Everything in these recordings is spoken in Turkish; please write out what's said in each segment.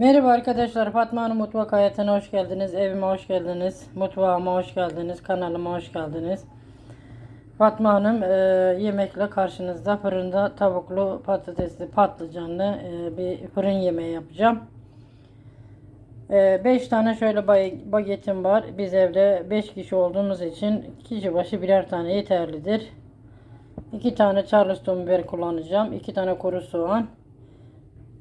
Merhaba arkadaşlar. Fatma Hanım Mutfak Hayatı'na hoş geldiniz. Evime hoş geldiniz. Mutfağıma hoş geldiniz. Kanalıma hoş geldiniz. Fatma Hanım e, yemekle karşınızda fırında tavuklu patatesli patlıcanlı e, bir fırın yemeği yapacağım. 5 tane şöyle bagetim var. Biz evde 5 kişi olduğumuz için kişi başı birer tane yeterlidir. 2 tane charleston biber kullanacağım. 2 tane kuru soğan.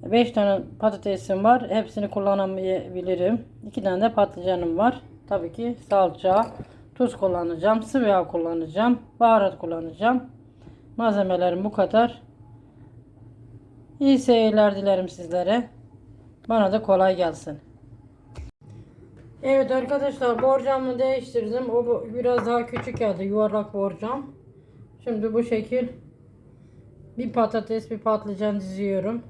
5 tane patatesim var. Hepsini kullanamayabilirim. 2 tane de patlıcanım var. Tabii ki salça, tuz kullanacağım. Sıvı yağ kullanacağım. Baharat kullanacağım. Malzemelerim bu kadar. İyi seyirler dilerim sizlere. Bana da kolay gelsin. Evet arkadaşlar borcamı değiştirdim. O biraz daha küçük geldi. Yuvarlak borcam. Şimdi bu şekil bir patates bir patlıcan diziyorum.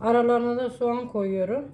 Aralarına da soğan koyuyorum.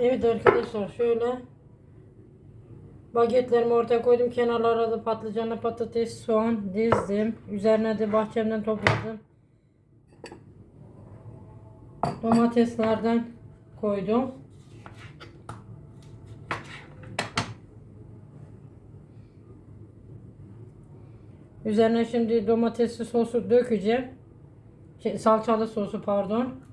Evet arkadaşlar şöyle bagetlerimi ortaya koydum. Kenarlara da patlıcanlı patates, soğan dizdim. Üzerine de bahçemden topladım. Domateslerden koydum. Üzerine şimdi domatesli sosu dökeceğim. Şey, salçalı sosu pardon.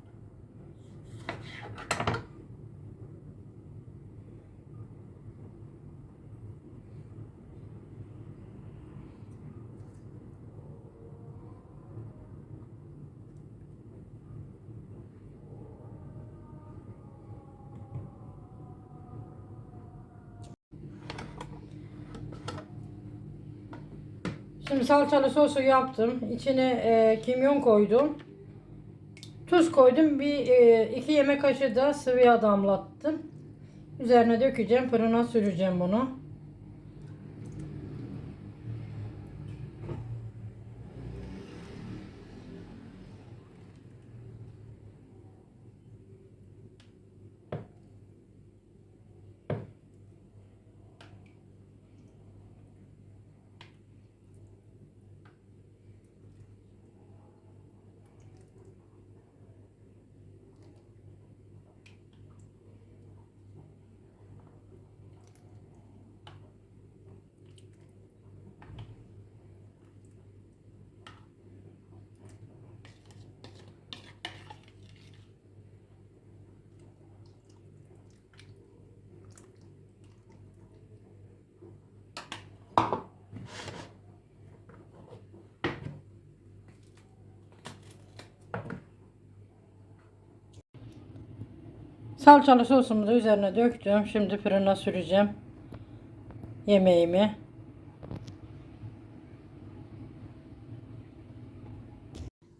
Şimdi salçalı sosu yaptım. İçine e, kimyon koydum. Tuz koydum. Bir e, iki yemek kaşığı da sıvı yağ damlattım. Üzerine dökeceğim. Fırına süreceğim bunu. Salçalı sosumu da üzerine döktüm. Şimdi fırına süreceğim. Yemeğimi.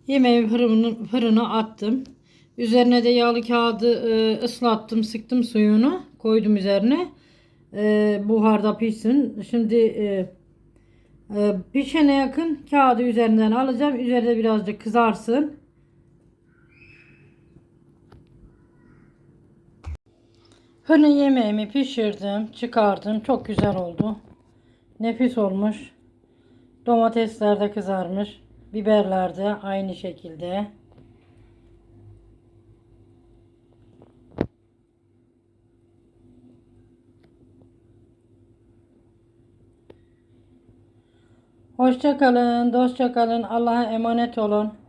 Yemeği fırını, fırına attım. Üzerine de yağlı kağıdı e, ıslattım, sıktım suyunu, koydum üzerine. E, buharda pişsin. Şimdi e, pişene yakın kağıdı üzerinden alacağım. Üzerinde birazcık kızarsın. Böyle yemeğimi pişirdim, çıkardım. Çok güzel oldu. Nefis olmuş. Domatesler de kızarmış. Biberler de aynı şekilde. Hoşça kalın, dostça. Allah'a emanet olun.